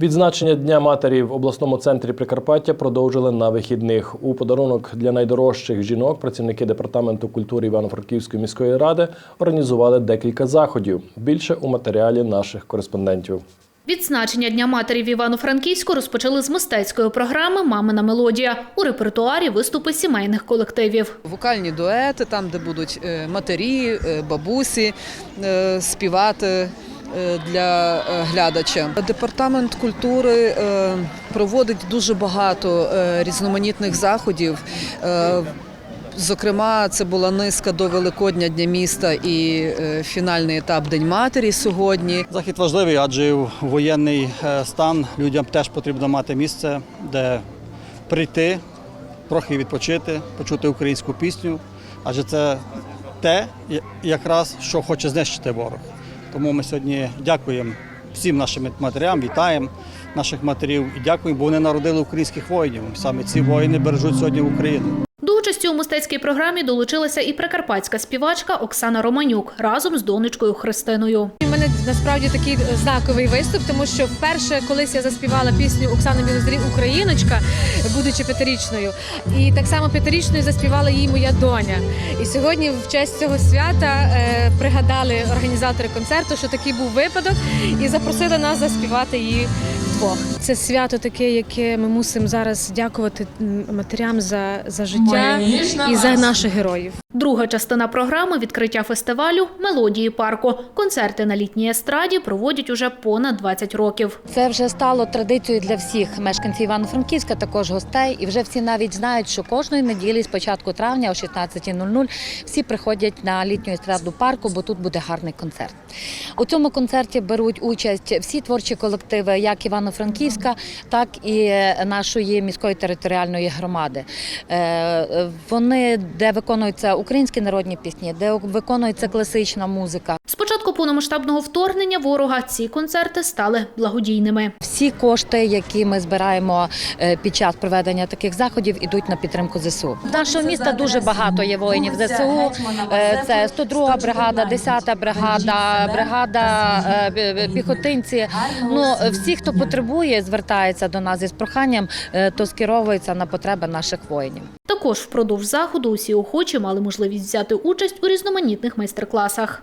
Відзначення Дня матері в обласному центрі Прикарпаття продовжили на вихідних. У подарунок для найдорожчих жінок працівники департаменту культури Івано-Франківської міської ради організували декілька заходів. Більше у матеріалі наших кореспондентів. Відзначення Дня матері в Івано-Франківську розпочали з мистецької програми Мамина мелодія у репертуарі виступи сімейних колективів. Вокальні дуети, там, де будуть е, матері, е, бабусі е, співати для е, глядача. Департамент культури е, проводить дуже багато е, різноманітних заходів. Е, Зокрема, це була низка до Великодня Дня міста і е, фінальний етап День матері сьогодні. Захід важливий, адже в воєнний е, стан людям теж потрібно мати місце, де прийти, трохи відпочити, почути українську пісню, адже це те, якраз, що хоче знищити ворог. Тому ми сьогодні дякуємо всім нашим матерям, вітаємо наших матерів і дякуємо, бо вони народили українських воїнів. Саме ці воїни бережуть сьогодні Україну. Участі у мистецькій програмі долучилася і прикарпатська співачка Оксана Романюк разом з донечкою Христиною. У мене насправді такий знаковий виступ, тому що вперше колись я заспівала пісню Оксани Білозрі Україночка, будучи п'ятирічною, і так само п'ятирічною заспівала їй моя доня. І сьогодні, в честь цього свята, е, пригадали організатори концерту, що такий був випадок, і запросили нас заспівати її вдвох. Це свято таке, яке ми мусимо зараз дякувати матерям за, за життя і за наших героїв. Друга частина програми відкриття фестивалю Мелодії парку. Концерти на літній естраді проводять уже понад 20 років. Це вже стало традицією для всіх мешканців Івано-Франківська, також гостей. І вже всі навіть знають, що кожної неділі з початку травня о 16.00 всі приходять на літню естраду парку, бо тут буде гарний концерт. У цьому концерті беруть участь всі творчі колективи, як Івано-Франківська, так і нашої міської територіальної громади. Е, Вони де виконуються українські народні пісні, де виконується класична музика. З початку повномасштабного вторгнення ворога ці концерти стали благодійними. Всі кошти, які ми збираємо е, під час проведення таких заходів, ідуть на підтримку ЗСУ. Нашого міста дуже багато є воїнів ЗСУ. Е, Це 102 бригада, 10 бригада, бригада е, піхотинці. Ну всі, хто потребує, звертається до нас із проханням, то скеровується на потреби наших воїнів. Також впродовж заходу усі охочі мали можливість взяти участь у різноманітних майстер-класах.